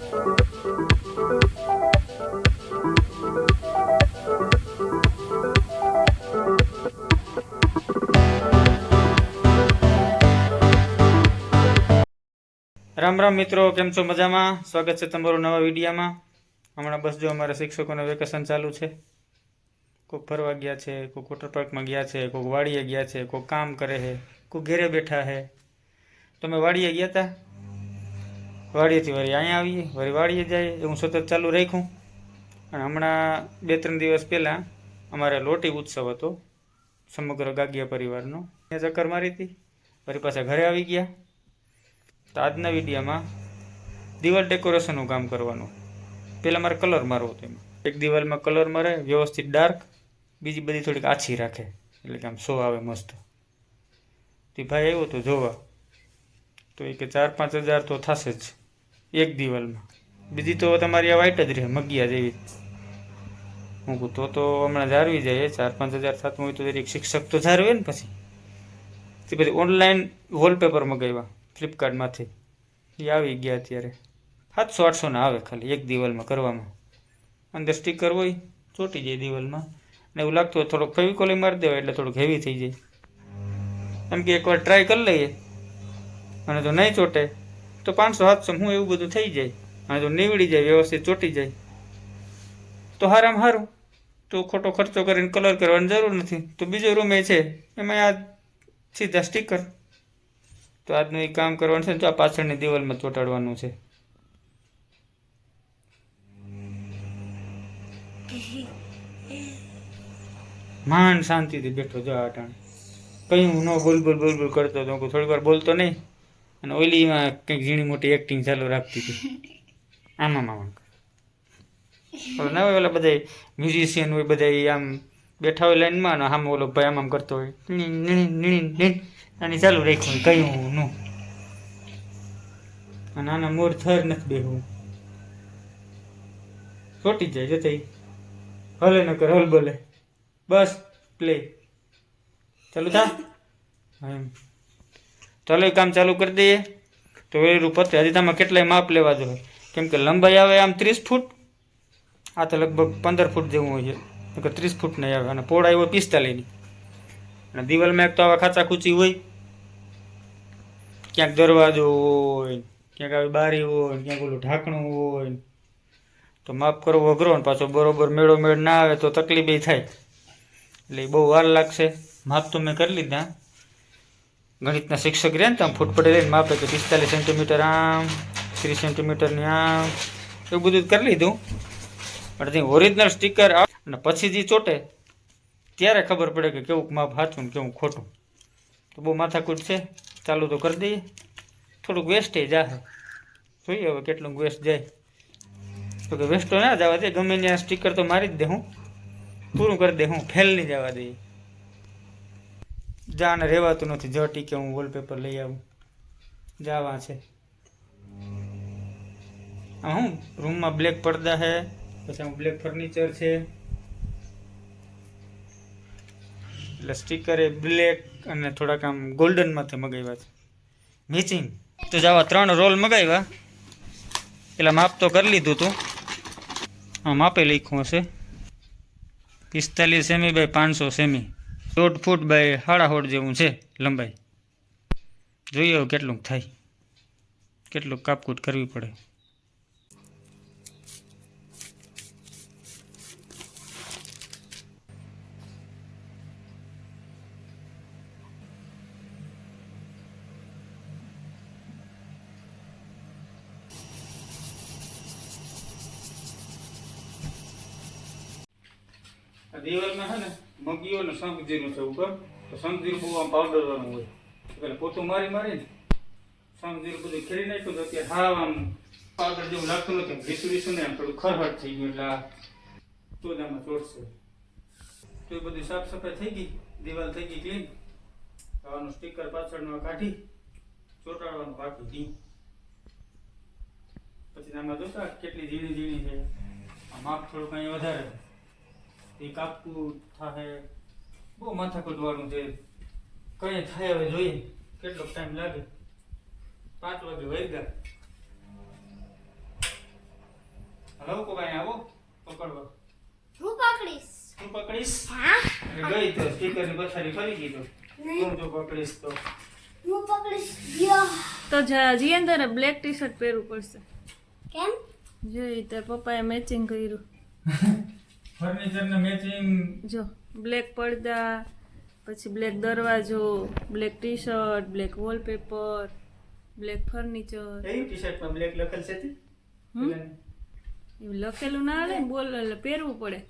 રામ રામ મિત્રો, કેમ છો મજામાં? સ્વાગત છે તમારું નવા વિડીયામાં. હમણાં બસ જો અમારા શિક્ષકોનું વેકેશન ચાલુ છે. કોઈક ફરવા ગયા છે કોઈક વોટર પાર્કમાં ગયા છે કોઈક વાડીએ ગયા છે કોઈક કામ કરે છે કોઈક ઘેરે બેઠા છે. તમે વાડીએ ગયા હતા વાડીએથી વળી અહીંયા આવીએ, વળી વાડીએ જાય હું સતત ચાલુ રાખું અને હમણાં બે ત્રણ દિવસ પહેલાં અમારે લોટી ઉત્સવ હતો, સમગ્ર ગાગિયા પરિવારનો. ત્યાં ચક્કર મારી હતી, વળી પાછા ઘરે આવી ગયા. તો આજના વિડીયામાં દિવાલ ડેકોરેશનનું કામ કરવાનું. પહેલાં મારે કલર મારવો હતો એમાં. એક દિવાલમાં કલર મારે, વ્યવસ્થિત ડાર્ક, બીજી બધી થોડીક આછી રાખે, એટલે કે આમ શો આવે મસ્ત. તે ભાઈ આવ્યો તો જોવા. તો એ કે ચાર પાંચ હજાર તો થશે જ. એક દિવાલમાં. બીજી તો તમારી આ વાઈટ જ રહે, મગિયા જેવી. હું તો તો હમણાં જાળવી જાય ચાર પાંચ હજાર થતું હોય તો દરેક શિક્ષક તો જાળવે ને પછી. તે પછી ઓનલાઈન વોલપેપર મગાવ્યા ફ્લિપકાર્ટમાંથી એ આવી ગયા અત્યારે. સાતસો આઠસોના આવે ખાલી એક દિવાલમાં કરવામાં. અંદર સ્ટીકર હોય, ચોટી જાય દિવાલમાં. અને એવું લાગતું હોય થોડોક ફેવિકોલ મારી દેવાય, એટલે થોડુંક હેવી થઈ જાય. એમ કે એકવાર ટ્રાય કરી લઈએ. અને જો નહીં ચોટે. તો પાંચસો, સાતસો હું એવું બધું થઈ જાય. હા, તો નીવડી જાય, વ્યવસ્થિત ચોટી જાય. તો હારામ સારું તો ખોટો ખર્ચો કરીને કલર કરવાની જરૂર નથી. તો બીજો રૂમ એ છે, એમાં આ સીધા સ્ટીકર તો આજનું એ કામ કરવાનું છે તો આ પાછળની દિવાલમાં ચોટાડવાનું છે. માંડ શાંતિથી બેઠો જો અટાણ. કઈ હું ન બોલ બોલ બોલ બોલ કરતો હતો હું થોડીક વાર બોલતો નહીં. અને ઓલીમાં કંઈક ઝીણી મોટી એક્ટિંગ ચાલુ રાખતી હતી. આમાં મામા ઓલો ના હોય ઓલા બધા મ્યુઝિશિયન હોય બધા આમ બેઠા હોય લાઈનમાં અને આમ ઓલો ભાઈ આમ કરતો હોય. અને ચાલુ રાખ્યું કયું નું? અને આના મોર થર નથી બેહવું. ચોટી જાય જતે હલે ન કર, હલ બોલે. બસ પ્લે ચાલુ થા? હા એ કામ ચાલુ કરી દઈએ. તો વેરું પતે હજી તમે કેટલાય માપ લેવા જોઈએ. કેમ કે લંબાઈ આવે આમ ત્રીસ ફૂટ. આ તો લગભગ પંદર ફૂટ જેવું હોય છે. કે ત્રીસ ફૂટ નહીં આવે. અને પોળાઈ હોય પિસ્તાલીસની અને દિવાલમાં એક તો આવા ખાચા ખૂચી હોય. ક્યાંક દરવાજો હોય, ક્યાંક આવી બારી હોય, ક્યાંક ઓલું ઢાંકણું હોય. તો માફ કરવો અઘરો ને પાછો બરોબર મેળો મેળ ના આવે તો તકલીફ થાય. એટલે એ બહુ વાર લાગશે. માપ તો મેં કરી લીધા. ગણિતના શિક્ષક રહે ને તો આમ ફૂટ પડે લઈને માપે કે પિસ્તાલીસ સેન્ટીમીટર આમ, ત્રીસ સેન્ટીમીટરની આમ, એવું બધું કરી લીધું. પણ જે ઓરિજિનલ સ્ટીકર અને પછી જે ચોટે, ત્યારે ખબર પડે કે કેવું માપ સાચું ને કેવું ખોટું. તો બહુ માથાકૂટ છે. ચાલુ તો કરી દઈએ. થોડુંક વેસ્ટેજ જાહે. જોઈએ હવે કેટલું વેસ્ટ જાય. તો કે વેસ્ટ તો ના જવા દે. ગમે ત્યાં સ્ટીકર તો મારી જ દે હું. પૂરું કરી દે હું. ફેલ નહીં જવા દઈએ જાને રહેવાતું નથી. જટી કે હું વોલપેપર લઈ આવું. જાવા છે. હું? રૂમમાં બ્લેક પડદા છે પછી આમાં બ્લેક ફર્નિચર છે. એટલે સ્ટીકર એ બ્લેક અને થોડાક આમ ગોલ્ડનમાંથી મગાવ્યા છે. મેચિંગ તો જવા ત્રણ રોલ મગાવ્યા. એટલે માપ તો કરી લીધું હતું હા માપે લખ્યું હશે. પિસ્તાલીસ સેમી બાય પાંચસો સેમી દોઢ ફૂટ બાય સાડા ફૂટ જેવું છે લંબાઈ. જોઈએ હવે કેટલું થાય. કેટલું કાપકૂટ કરવી પડે. આ દિવાલમાં છે ને મગીઓ ને શંખ જીરું છે ઉપર તો શંખ બહુ આમ પાવડર વાળું હોય. એટલે પોતું મારી મારીને શંખ બધું ખેડી નાખ્યું તો અત્યારે હાવ આમ પાવડર જેવું લાગતું નથી. ઘીસું ઘીસું ને, આમ થોડું ખરહટ થઈ ગયું એટલે આ ચોદામાં ચોટશે. તો એ બધી સાફ સફાઈ થઈ ગઈ. દિવાલ થઈ ગઈ ક્લીન આનું સ્ટીકર પાછળનું કાઢી ચોટાડવાનું બાકી રહ્યું પછી આમાં જોતા કેટલી ઝીણી ઝીણી છે. આ માપ થોડું કંઈ વધારે. એ કાપવું થાય બહુ માથાકૂટ વાળું છે કઈ થાય હવે જોઈએ. કેટલો ટાઈમ લાગે. પાંચ વાગે વહી ગયા હલો કોકાઈ આવો. પકડવા. હું પકડીશ. તું પકડીશ? હા. ગઈ તો સ્પીકરની પછાડી ફરી ગઈ તો જો પકડીશ તો. હું પકડીશ. તો જા- જીયન બ્લેક ટી શર્ટ પહેરવું પડશે. કેમ? જોઈ તો પપ્પાએ મેચિંગ કર્યું. ફર્નિચર ને મેચિંગ જો બ્લેક પડદા પછી બ્લેક દરવાજો black T shirt black wallpaper black furniture કયું ટી શર્ટમાં બ્લેક લખેલ છે તે? હમ? એવું લખેલું ના આવે ને બોલ એટલે પહેરવું પડે.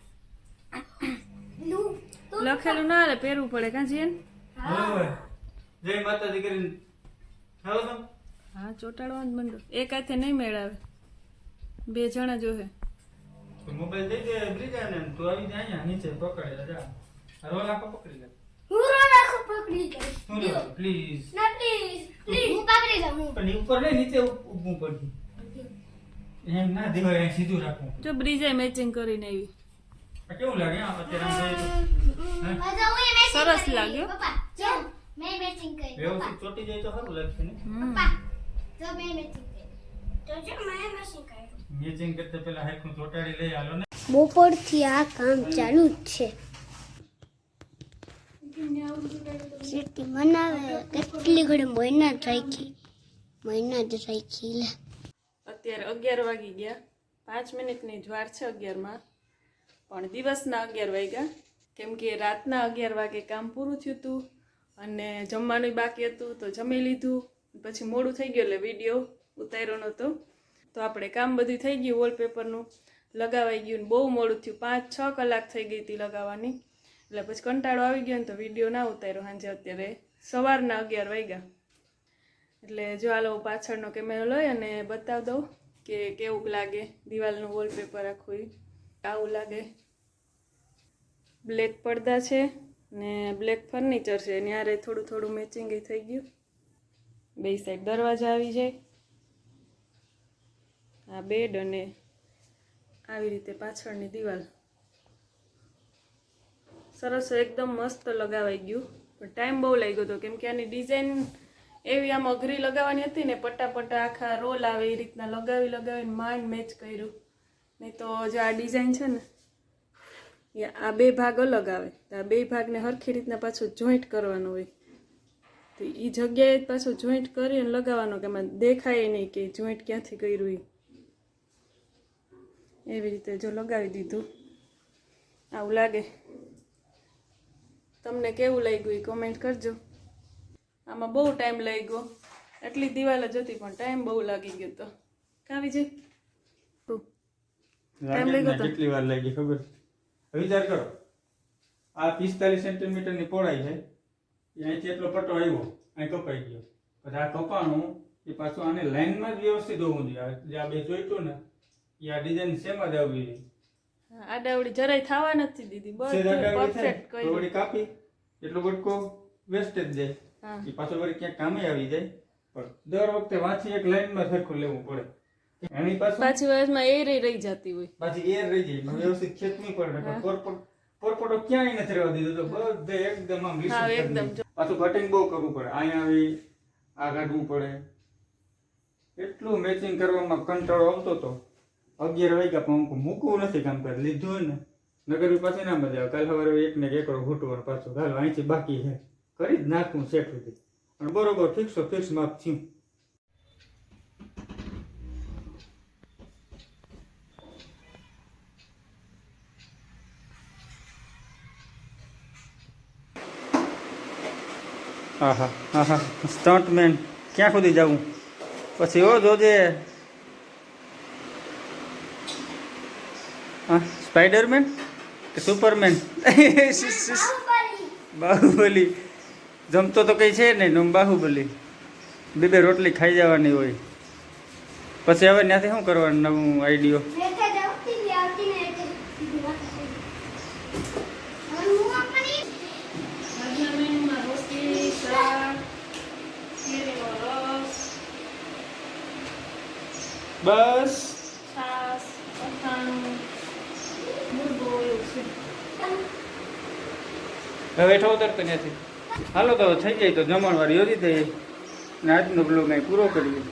લખેલું ના આવે પહેરવું પડે કાં જીન જય માતાજી કરીને. હા ચોટાડવાનું બંધ એક હાથે નહીં મેળાવે. બે જણા જોહે મોબાઈલ દઈ દે બ્રિજા ને તું આવી જાય અહીંયા નીચે પકડે જા. રોલ આપો પકડી લે. હું રોડ આખો પકડી ગઈ શું લે પ્લીઝ ના પ્લીઝ પ્લીઝ હું? પકડી લઉં હું. પણ ઉપર નીચે ઊભું એમ ના સીધું રાખવું જો બ્રિજે મેચિંગ કરીને આવી. કેવું લાગે? અત્યારે સરસ લાગ્યો. પપ્પા જો મેં મેચિંગ કરી. વ્યવસ્થિત ચોટી જાય તો સારું લાગશે ને. પપ્પા જો મેં મેચિંગ કરી તો જો મેં મેચિંગ કર્યું મેચિંગ કરતા પહેલા હાઈકું ચોટાડી લઈ હાલો ને. બપોરથી આ કામ ચાલુ જ છે. સીટી બનાવે કેટલી ઘડી મહિના જ રાખી મહિના જ રાખી લે. અત્યારે અગિયાર વાગી ગયા. પાંચ મિનિટની જ્વાર છે અગિયારમાં. પણ દિવસના અગિયાર વાગ્યા. કેમ કે રાતના અગિયાર વાગે કામ પૂરું થયું હતું અને જમવાનું બાકી હતું તો જમી લીધું. પછી મોડું થઈ ગયું એટલે વીડિયો ઉતાર્યો નહોતો. તો આપણે કામ બધું થઈ ગયું વોલપેપરનું લગાવાઈ ગયું બહુ મોડું થયું. પાંચ, છ કલાક થઈ ગઈ હતી લગાવવાની. એટલે પછી કંટાળો આવી ગયો ને તો વીડિયો ના ઉતાર્યો સાંજે અત્યારે. સવારના અગિયાર વાગ્યા. એટલે જો આ લોકો પાછળનો કેમેરો લઈ અને બતાવી દઉં કે કેવું લાગે દિવાલનું વોલપેપર આખું આવું લાગે. બ્લેક પડદા છે ને બ્લેક ફર્નિચર છે. એની થોડું થોડું મેચિંગ થઈ ગયું. બે સાઈડ દરવાજા આવી જાય. આ બેડ અને આવી રીતે પાછળની દિવાલ. સરસ એકદમ મસ્ત લગાવાઈ ગયું. પણ ટાઈમ બહુ લાગ્યો હતો કેમ કે આની ડિઝાઇન એવી આમ અઘરી લગાવવાની હતી ને પટ્ટા આખા રોલ આવે એ રીતના લગાવી લગાવીને માંડ મેચ કર્યું. નહીં તો જો આ ડિઝાઇન છે ને, એ આ બે ભાગ અલગ આવે. તો આ બે ભાગને હરખી રીતના પાછું જોઈન્ટ કરવાનું હોય. તો એ જગ્યાએ પાછું જોઈન્ટ કરીને લગાવવાનું કે એમાં દેખાય નહીં કે જોઈન્ટ ક્યાંથી કર્યું એ એવી રીતે જો લગાવી દીધું. આવું લાગે. તમને કેવું લાગ્યું એ કોમેન્ટ કરજો. આમાં બહુ ટાઈમ લઈ ગયો એટલી દિવાલ જ હતી પણ ટાઈમ બહુ લાગી ગયો તો. કાવી જે? ટાઈમ લાગ્યો તો? કેટલી વાર લાગી ખબર? વિચાર કરો. આ પિસ્તાલીસ સેન્ટીમીટરની પહોળાઈ છે. અહીંથી એટલો પટ્ટો આવ્યો અહીં કપાઈ ગયો. પછી આ કપાણું એ પાછું આને લાઈનમાં જ વ્યવસ્થિત હોવું જોઈએ. જે આ બે જોઈતું ને એ ડિઝાઇન સેમ જ આવવી આડાવડી જરાય થવા નથી દીધી સેજ બધું આડાવડી થાય, પરફેક્ટ તો કર્યું કાપી એટલો બટકો વેસ્ટેજ જાય. એ પાછો વળી ક્યાંક કામે આવી જાય. પણ દર વખતે વાંચી એક લાઈનમાં સરખું લેવું પડે. એની પાછું પાછી વારમાં એ રહી જતી હોય. પાછી એર રહી જાય. વ્યવસ્થિત ખેંચવી પડે પોરપોટ પોરપોટો ક્યાંય નથી રહેવા દીધો. તો બધે એકદમ આમ લીસું એકદમ પાછું કટિંગ બહુ કરવું પડે. અહીંયા આવી આ કાઢવું પડે. એટલું મેચિંગ કરવામાં કંટાળો આવતો તો. અગિયાર વાગ્યા પણ હું મૂકવું નથી કામ કરી લીધું ને. નગર પાછી ના મજા કાલ સવારે એક ને એક એકડો ઘૂંટવાનું પાછું હાલ, અહીંથી બાકી છે. કરી જ નાખું શેઠ સુધી. અને બરોબર ફિક્સો ફિક્સ માપ થયું. આહા આહા સ્ટન્ટમેન ક્યાં સુધી જવું પછી ઓ જોજે સ્પાઈડરમેન કે સુપરમેન? બાહુબલી. જમતો તો કઈ છે નહીં બાહુબલી. બે બે રોટલી ખાઈ જવાની હોય. પછી હવે ત્યાંથી શું કરવાનું નવું આઈડિયો? બેઠા જ આવતી ને આવતી ને એટલે સીધી વાત થઈ. હવે હું આપણી આજના મેનુમાં રોટલી શાક કેરીનો રસ બસ છાશ અથાણું મુરગો એવું છે હવે હેઠો ઉતરતો ત્યાંથી. હાલો તો થઈ જાય તો જમણવાર યોજી દઈએ ને આજનો બ્લોગ અહીં પૂરો કરીએ